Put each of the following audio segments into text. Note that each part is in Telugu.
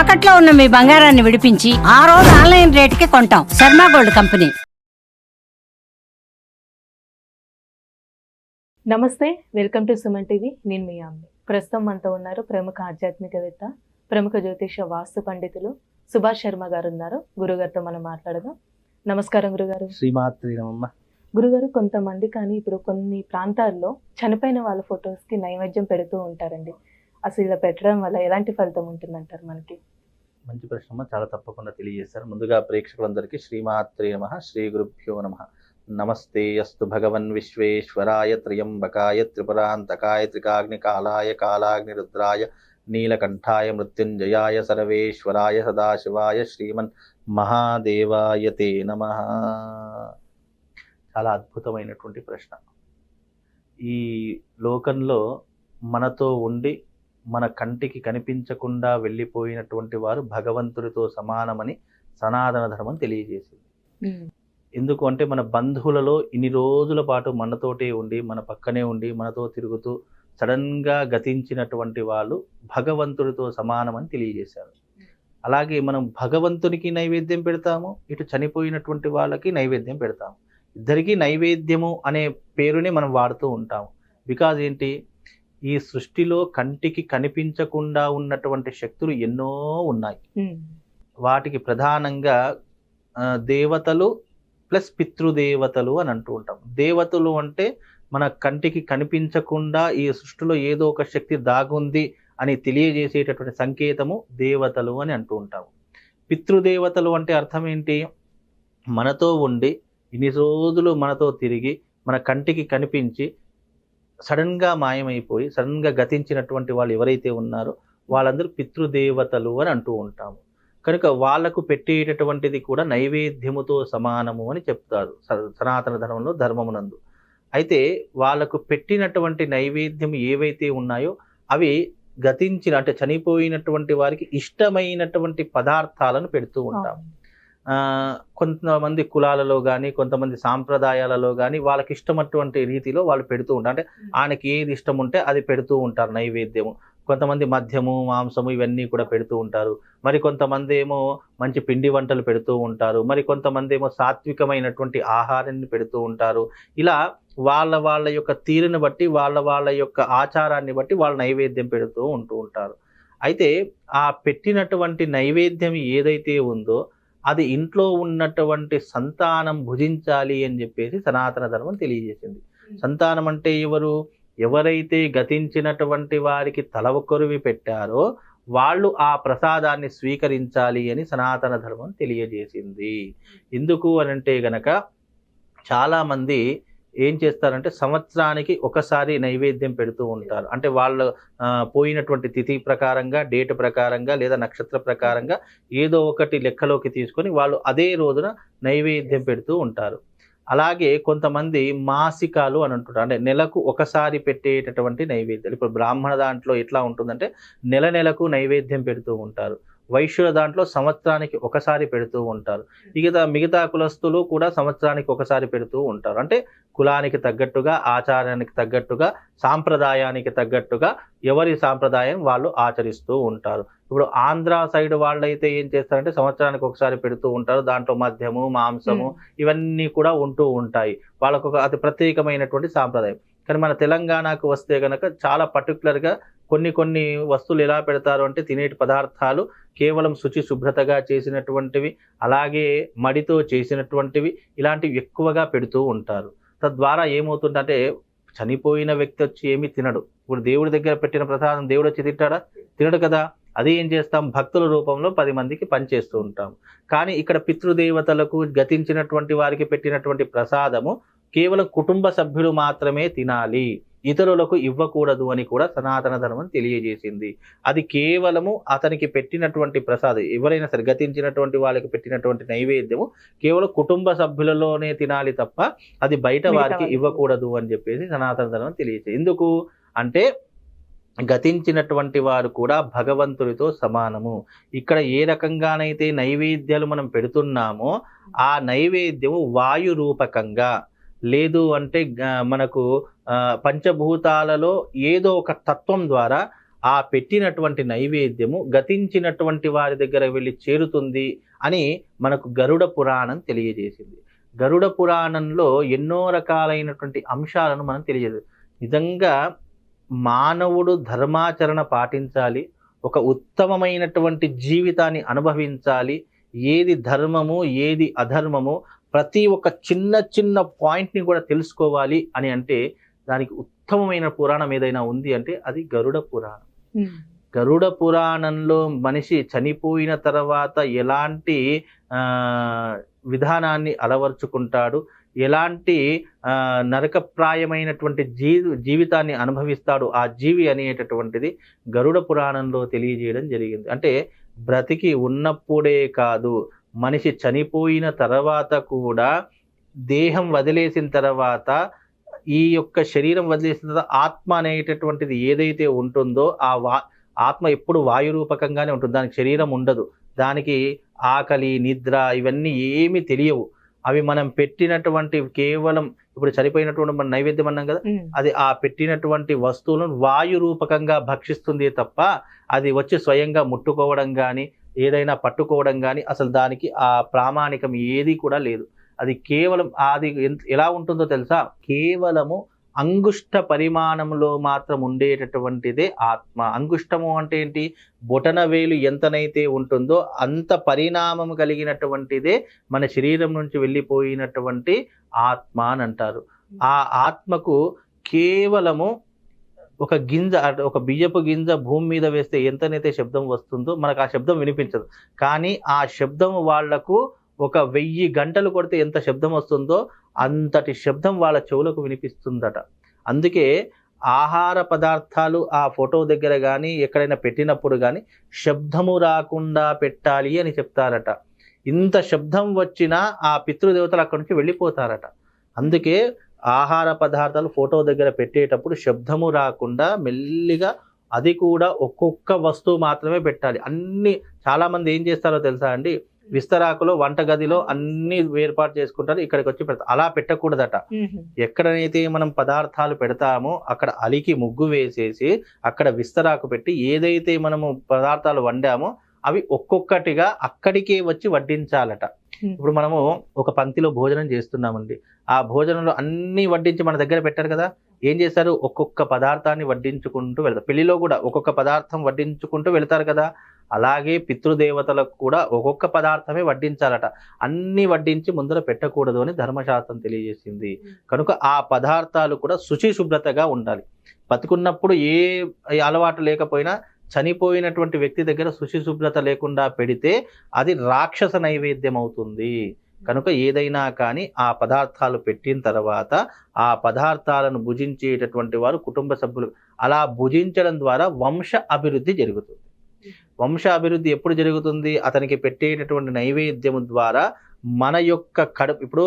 తాకట్లో ఉన్న మీ బంగారాన్ని విడిపించి ఆ రోజు ఆన్లైన్ రేటుకి కొంటాం. Sharma gold company. నమస్తే వెల్కమ్ టు సుమన్ టీవీ. నేను మీ అమ్మి. ప్రస్తుతం మనతో ఉన్నారు ప్రముఖ ఆధ్యాత్మికవేత్త ప్రముఖ జ్యోతిష వాస్తు పండితులు సుభాష్ శర్మ గారు ఉన్నారు. గురుగారితో మనం మాట్లాడదాం. నమస్కారం గురుగారు. శ్రీమాత్రి గురుగారు కొంతమంది కానీ ఇప్పుడు కొన్ని ప్రాంతాల్లో చనిపోయిన వాళ్ళ photos కి నైవేద్యం పెడుతూ ఉంటారండి. అసలు ఇలా పెట్టడం వల్ల ఎలాంటి ఫలితం ఉంటుందంటారు మనకి? మంచి ప్రశ్న చాలా తప్పకుండా తెలియజేస్తారు ముందుగా ప్రేక్షకులందరికీ శ్రీమాత్రే నమ శ్రీ గురుభ్యో నమ. నమస్తే అస్తు భగవన్ విశ్వేశ్వరాయ త్రియంబకాయ త్రిపురాంతకాయ త్రికాగ్నికాలాయ కాలాగ్ని రుద్రాయ నీలకంఠాయ మృత్యుంజయాయ సర్వేశ్వరాయ సదాశివాయ శ్రీమన్ మహాదేవాయ తే నమ. చాలా అద్భుతమైనటువంటి ప్రశ్న. ఈ లోకంలో మనతో ఉండి మన కంటికి కనిపించకుండా వెళ్ళిపోయినటువంటి వారు భగవంతుడితో సమానమని సనాతన ధర్మం తెలియజేసింది. ఎందుకు అంటే మన బంధువులలో ఇన్ని రోజుల పాటు మనతోటే ఉండి మన పక్కనే ఉండి మనతో తిరుగుతూ సడన్గా గతించినటువంటి వాళ్ళు భగవంతుడితో సమానమని తెలియజేశారు. అలాగే మనం భగవంతునికి నైవేద్యం పెడతాము ఇటు చనిపోయినటువంటి వాళ్ళకి నైవేద్యం పెడతాము. ఇద్దరికీ నైవేద్యము అనే పేరునే మనం వాడుతూ ఉంటాము. బికాజ్ ఏంటి? ఈ సృష్టిలో కంటికి కనిపించకుండా ఉన్నటువంటి శక్తులు ఎన్నో ఉన్నాయి. వాటికి ప్రధానంగా దేవతలు ప్లస్ పితృదేవతలు అని అంటూ ఉంటాం. దేవతలు అంటే మన కంటికి కనిపించకుండా ఈ సృష్టిలో ఏదో ఒక శక్తి దాగుంది అని తెలియజేసేటటువంటి సంకేతము దేవతలు అని అంటూ ఉంటాము పితృదేవతలు అంటే అర్థం ఏంటి? మనతో ఉండి ఇన్ని రోజులు మనతో తిరిగి మన కంటికి కనిపించి సడన్గా మాయమైపోయి సడన్గా గతించినటువంటి వాళ్ళు ఎవరైతే ఉన్నారో వాళ్ళందరూ పితృదేవతలు అని అంటూ ఉంటాము. కనుక వాళ్ళకు పెట్టేటటువంటిది కూడా నైవేద్యముతో సమానము అని చెప్తారు స- సనాతన ధర్మంలో ధర్మమునందు. అయితే వాళ్ళకు పెట్టినటువంటి నైవేద్యం ఏవైతే ఉన్నాయో అవి గతించిన అంటే చనిపోయినటువంటి వారికి ఇష్టమైనటువంటి పదార్థాలను పెడుతూ ఉంటాము. కొంతమంది కులాలలో కానీ కొంతమంది సాంప్రదాయాలలో కానీ వాళ్ళకి ఇష్టమైనటువంటి రీతిలో వాళ్ళు పెడుతూ ఉంటారు. అంటే ఆయనకి ఏది ఇష్టం ఉంటే అది పెడుతూ ఉంటారు నైవేద్యము. కొంతమంది మద్యము మాంసము ఇవన్నీ కూడా పెడుతూ ఉంటారు. మరి కొంతమంది ఏమో మంచి పిండి వంటలు పెడుతూ ఉంటారు. మరి కొంతమంది ఏమో సాత్వికమైనటువంటి ఆహారాన్ని పెడుతూ ఉంటారు. ఇలా వాళ్ళ వాళ్ళ యొక్క తీరుని బట్టి వాళ్ళ వాళ్ళ యొక్క ఆచారాన్ని బట్టి వాళ్ళ నైవేద్యం పెడుతూ ఉంటూ ఉంటారు. అయితే ఆ పెట్టినటువంటి నైవేద్యం ఏదైతే ఉందో అది ఇంట్లో ఉన్నటువంటి సంతానం భుజించాలి అని చెప్పేసి సనాతన ధర్మం తెలియజేసింది. సంతానం అంటే ఎవరు? ఎవరైతే గతించినటువంటి వారికి తలవకొరివి పెట్టారో వాళ్ళు ఆ ప్రసాదాన్ని స్వీకరించాలి అని సనాతన ధర్మం తెలియజేసింది. ఎందుకు అని అంటే గనక చాలామంది ఏం చేస్తారంటే సంవత్సరానికి ఒకసారి నైవేద్యం పెడుతూ ఉంటారు. అంటే వాళ్ళు పోయినటువంటి తిథి ప్రకారంగా డేట్ ప్రకారంగా లేదా నక్షత్ర ప్రకారంగా ఏదో ఒకటి లెక్కలోకి తీసుకొని వాళ్ళు అదే రోజున నైవేద్యం పెడుతూ ఉంటారు. అలాగే కొంతమంది మాసికాలు అని అంటుంటారు. అంటే నెలకు ఒకసారి పెట్టేటటువంటి నైవేద్యాలు. ఇప్పుడు బ్రాహ్మణ దాంట్లో ఎట్లా ఉంటుందంటే నెల నెలకు నైవేద్యం పెడుతూ ఉంటారు. వైశ్యుల దాంట్లో సంవత్సరానికి ఒకసారి పెడుతూ ఉంటారు. మిగతా మిగతా కులస్తులు కూడా సంవత్సరానికి ఒకసారి పెడుతూ ఉంటారు. అంటే కులానికి తగ్గట్టుగా ఆచారానికి తగ్గట్టుగా సాంప్రదాయానికి తగ్గట్టుగా ఎవరి సాంప్రదాయం వాళ్ళు ఆచరిస్తూ ఉంటారు. ఇప్పుడు ఆంధ్ర సైడ్ వాళ్ళైతే ఏం చేస్తారంటే సంవత్సరానికి ఒకసారి పెడుతూ ఉంటారు. దాంట్లో మద్యము మాంసము ఇవన్నీ కూడా ఉంటూ ఉంటాయి. వాళ్ళకు ఒక అతి ప్రత్యేకమైనటువంటి సాంప్రదాయం. కానీ మన తెలంగాణకు వస్తే గనక చాలా పర్టికులర్గా కొన్ని కొన్ని వస్తువులు ఎలా పెడతారు అంటే తినేటి పదార్థాలు కేవలం శుచి శుభ్రతగా చేసినటువంటివి అలాగే మడితో చేసినటువంటివి ఇలాంటివి ఎక్కువగా పెడుతూ ఉంటారు. తద్వారా ఏమవుతుందంటే చనిపోయిన వ్యక్తి వచ్చి ఏమీ తినడు. ఇప్పుడు దేవుడి దగ్గర పెట్టిన ప్రసాదం దేవుడు వచ్చి తింటాడా? తినడు కదా. అది ఏం చేస్తాం? భక్తుల రూపంలో పది మందికి పనిచేస్తూ ఉంటాం. కానీ ఇక్కడ పితృదేవతలకు గతించినటువంటి వారికి పెట్టినటువంటి ప్రసాదము కేవలం కుటుంబ సభ్యులు మాత్రమే తినాలి. ఇతరులకు ఇవ్వకూడదు అని కూడా సనాతన ధర్మం తెలియజేసింది. అది కేవలము అతనికి పెట్టినటువంటి ప్రసాదం ఎవరైనా సరే గతించినటువంటి వాళ్ళకి పెట్టినటువంటి నైవేద్యము కేవలం కుటుంబ సభ్యులలోనే తినాలి తప్ప అది బయట వారికి ఇవ్వకూడదు అని చెప్పేసి సనాతన ధర్మం తెలియజేసింది. ఎందుకు? అంటే గతించినటువంటి వారు కూడా భగవంతుడితో సమానము. ఇక్కడ ఏ రకంగానైతే నైవేద్యాలు మనం పెడుతున్నామో ఆ నైవేద్యము వాయు రూపకంగా లేదు అంటే మనకు పంచభూతాలలో ఏదో ఒక తత్వం ద్వారా ఆ పెట్టినటువంటి నైవేద్యము గతించినటువంటి వారి దగ్గర వెళ్ళి చేరుతుంది అని మనకు గరుడ పురాణం తెలియజేసింది. గరుడ పురాణంలో ఎన్నో రకాలైనటువంటి అంశాలను మనం తెలియజేది నిజంగా మానవుడు ధర్మాచరణ పాటించాలి ఒక ఉత్తమమైనటువంటి జీవితాన్ని అనుభవించాలి ఏది ధర్మము ఏది అధర్మము ప్రతి ఒక్క చిన్న చిన్న పాయింట్ని కూడా తెలుసుకోవాలి అని అంటే దానికి ఉత్తమమైన పురాణం ఏదైనా ఉంది అంటే అది గరుడ పురాణం. గరుడ పురాణంలో మనిషి చనిపోయిన తర్వాత ఎలాంటి విధానాన్ని అలవర్చుకుంటాడు? ఎలాంటి నరకప్రాయమైనటువంటి జీ జీవితాన్ని అనుభవిస్తాడు? ఆ జీవి అనేటటువంటిది గరుడ పురాణంలో తెలియజేయడం జరిగింది. అంటే బ్రతికి ఉన్నప్పుడే కాదు మనిషి చనిపోయిన తర్వాత కూడా దేహం వదిలేసిన తర్వాత ఈ యొక్క శరీరం వదిలేసిన తర్వాత ఆత్మ అనేటటువంటిది ఏదైతే ఉంటుందో ఆ వా ఆత్మ ఎప్పుడు వాయు రూపకంగానే ఉంటుంది. దానికి శరీరం ఉండదు. దానికి ఆకలి నిద్ర ఇవన్నీ ఏమీ తెలియవు. అవి మనం పెట్టినటువంటి కేవలం ఇప్పుడు చనిపోయినటువంటి మన నైవేద్యం అన్నాం కదా అది ఆ పెట్టినటువంటి వస్తువులను వాయు రూపకంగా భక్షిస్తుంది తప్ప అది వచ్చి స్వయంగా ముట్టుకోవడం కానీ ఏదైనా పట్టుకోవడం కానీ అసలు దానికి ఆ ప్రామాణికం ఏది కూడా లేదు. అది కేవలం అది ఎలా ఉంటుందో తెలుసా? కేవలము అంగుష్ట పరిమాణంలో మాత్రం ఉండేటటువంటిదే ఆత్మ. అంగుష్టము అంటే ఏంటి? బొటన వేలు ఎంతనైతే ఉంటుందో అంత పరిణామం కలిగినటువంటిదే మన శరీరం నుంచి వెళ్ళిపోయినటువంటి ఆత్మ అని అంటారు. ఆ ఆత్మకు కేవలము ఒక గింజ ఒక బియ్యపు గింజ భూమి మీద వేస్తే ఎంతనైతే శబ్దం వస్తుందో మనకు ఆ శబ్దం వినిపించదు. కానీ ఆ శబ్దం వాళ్ళకు ఒక వెయ్యి గంటలు కొడితే ఎంత శబ్దం వస్తుందో అంతటి శబ్దం వాళ్ళ చెవులకు వినిపిస్తుందట. అందుకే ఆహార పదార్థాలు ఆ ఫోటో దగ్గర కానీ ఎక్కడైనా పెట్టినప్పుడు కానీ శబ్దము రాకుండా పెట్టాలి అని చెప్తారట. ఇంత శబ్దం వచ్చినా ఆ పితృదేవతలు అక్కడి నుంచి వెళ్ళిపోతారట. అందుకే ఆహార పదార్థాలు ఫోటో దగ్గర పెట్టేటప్పుడు శబ్దము రాకుండా మెల్లిగా అది కూడా ఒక్కొక్క వస్తువు మాత్రమే పెట్టాలి. అన్ని చాలా మంది ఏం చేస్తారో తెలుసా అండి? విస్తరాకులో వంటగదిలో అన్ని ఏర్పాటు చేసుకుంటారు ఇక్కడికి వచ్చి పెడతారు. అలా పెట్టకూడదట. ఎక్కడనైతే మనం పదార్థాలు పెడతామో అక్కడ అలికి ముగ్గు వేసేసి అక్కడ విస్తరాకు పెట్టి ఏదైతే మనము పదార్థాలు వండామో అవి ఒక్కొక్కటిగా అక్కడికే వచ్చి వడ్డించాలట. ఇప్పుడు మనము ఒక పంక్తిలో భోజనం చేస్తున్నామండి. ఆ భోజనంలో అన్ని వడ్డించి మన దగ్గర పెట్టారు కదా ఏం చేస్తారు ఒక్కొక్క పదార్థాన్ని వడ్డించుకుంటూ వెళ్తారు. పెళ్ళిలో కూడా ఒక్కొక్క పదార్థం వడ్డించుకుంటూ వెళ్తారు కదా అలాగే పితృదేవతలకు కూడా ఒక్కొక్క పదార్థమే వడ్డించాలట. అన్ని వడ్డించి ముందర పెట్టకూడదు అని ధర్మశాస్త్రం తెలియజేసింది. కనుక ఆ పదార్థాలు కూడా శుచి శుభ్రతగా ఉండాలి. బతుకున్నప్పుడు ఏ అలవాటు లేకపోయినా చనిపోయినటువంటి వ్యక్తి దగ్గర శుచి శుభ్రత లేకుండా పెడితే అది రాక్షస నైవేద్యం అవుతుంది. కనుక ఏదైనా కానీ ఆ పదార్థాలు పెట్టిన తర్వాత ఆ పదార్థాలను భుజించేటటువంటి వారు కుటుంబ సభ్యులు. అలా భుజించడం ద్వారా వంశ అభివృద్ధి జరుగుతుంది. వంశ అభివృద్ధి ఎప్పుడు జరుగుతుంది? అతనికి పెట్టేటటువంటి నైవేద్యం ద్వారా మన యొక్క కడుపు ఇప్పుడు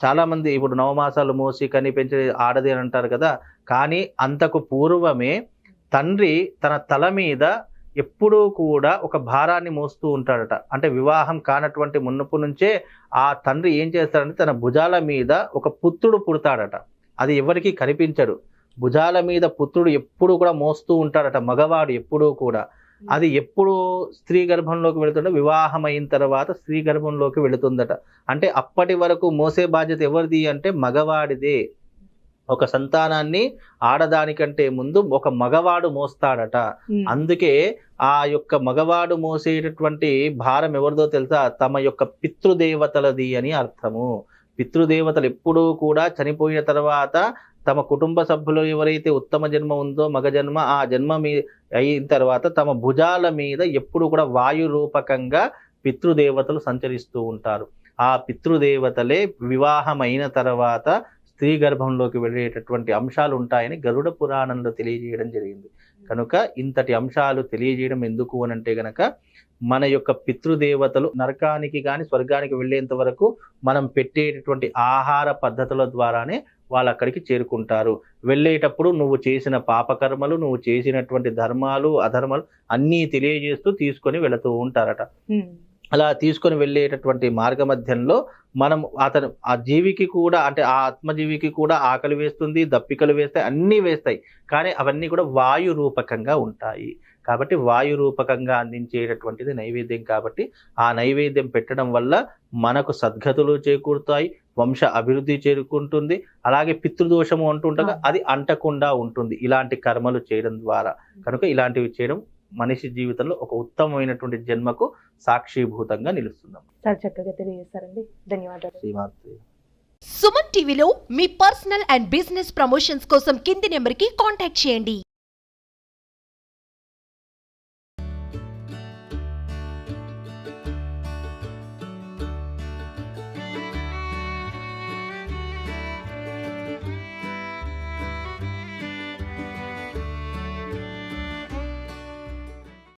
చాలామంది ఇప్పుడు నవమాసాలు మోసి కని పెంచే ఆడది అని అంటారు కదా కానీ అంతకు పూర్వమే తండ్రి తన తల మీద ఎప్పుడూ కూడా ఒక భారాన్ని మోస్తూ ఉంటాడట. అంటే వివాహం కానటువంటి మున్నపు నుంచే ఆ తండ్రి ఏం చేస్తాడంటే తన భుజాల మీద ఒక పుత్రుడు పుడతాడట. అది ఎవరికీ కనిపించడు. భుజాల మీద పుత్రుడు ఎప్పుడు కూడా మోస్తూ ఉంటాడట మగవాడు ఎప్పుడూ కూడా. అది ఎప్పుడు స్త్రీ గర్భంలోకి వెళుతుంటే వివాహం అయిన తర్వాత స్త్రీ గర్భంలోకి వెళుతుందట. అంటే అప్పటి వరకు మోసే బాధ్యత ఎవరిది అంటే మగవాడిదే. ఒక సంతానాన్ని ఆడదానికంటే ముందు ఒక మగవాడు మోస్తాడట. అందుకే ఆ యొక్క మగవాడు మోసేటటువంటి భారం ఎవరిదో తెలుసా? తమ యొక్క పితృదేవతలది అని అర్థము. పితృదేవతలు ఎప్పుడూ కూడా చనిపోయిన తర్వాత తమ కుటుంబ సభ్యులు ఎవరైతే ఉత్తమ జన్మ ఉందో మగ జన్మ ఆ జన్మ మీ అయిన తర్వాత తమ భుజాల మీద ఎప్పుడు కూడా వాయు రూపకంగా పితృదేవతలు సంచరిస్తూ ఉంటారు. ఆ పితృదేవతలే వివాహం అయిన తర్వాత స్త్రీ గర్భంలోకి వెళ్ళేటటువంటి అంశాలు ఉంటాయని గరుడ పురాణంలో తెలియజేయడం జరిగింది. కనుక ఇంతటి అంశాలు తెలియజేయడం ఎందుకు అని అంటే గనక మన యొక్క పితృదేవతలు నరకానికి కానీ స్వర్గానికి వెళ్ళేంత వరకు మనం పెట్టేటటువంటి ఆహార పద్ధతుల ద్వారానే వాళ్ళు అక్కడికి చేరుకుంటారు. వెళ్ళేటప్పుడు నువ్వు చేసిన పాపకర్మలు నువ్వు చేసినటువంటి ధర్మాలు అధర్మాలు అన్నీ తెలియజేస్తూ తీసుకొని వెళుతూ ఉంటారట. అలా తీసుకొని వెళ్ళేటటువంటి మార్గ మధ్యంలో మనం అతను ఆ జీవికి కూడా అంటే ఆ ఆత్మజీవికి కూడా ఆకలి వేస్తుంది దప్పికలు వేస్తాయి అన్నీ వేస్తాయి. కానీ అవన్నీ కూడా వాయు రూపకంగా ఉంటాయి. కాబట్టి వాయు రూపకంగా అందించేటటువంటిది నైవేద్యం కాబట్టి ఆ నైవేద్యం పెట్టడం వల్ల మనకు సద్గతులు చేకూరుతాయి వంశ అభివృద్ధి చేరుకుంటుంది. అలాగే పితృదోషము అంటుండగా అది అంటకుండా ఉంటుంది. ఇలాంటి కర్మలు చేయడం ద్వారా. కనుక ఇలాంటివి చేయడం మనిషి జీవితంలో ఒక ఉత్తమమైనటువంటి జన్మకు సాక్షిభూతంగా నిలుస్తున్నాం. చాలా చక్కగా తెలియజేశారండి. ధన్యవాదాలు. సుమన్ టీవీలో మీ పర్సనల్ అండ్ బిజినెస్ ప్రమోషన్స్ కోసం కింది నెంబర్కి కాంటాక్ట్ చేయండి.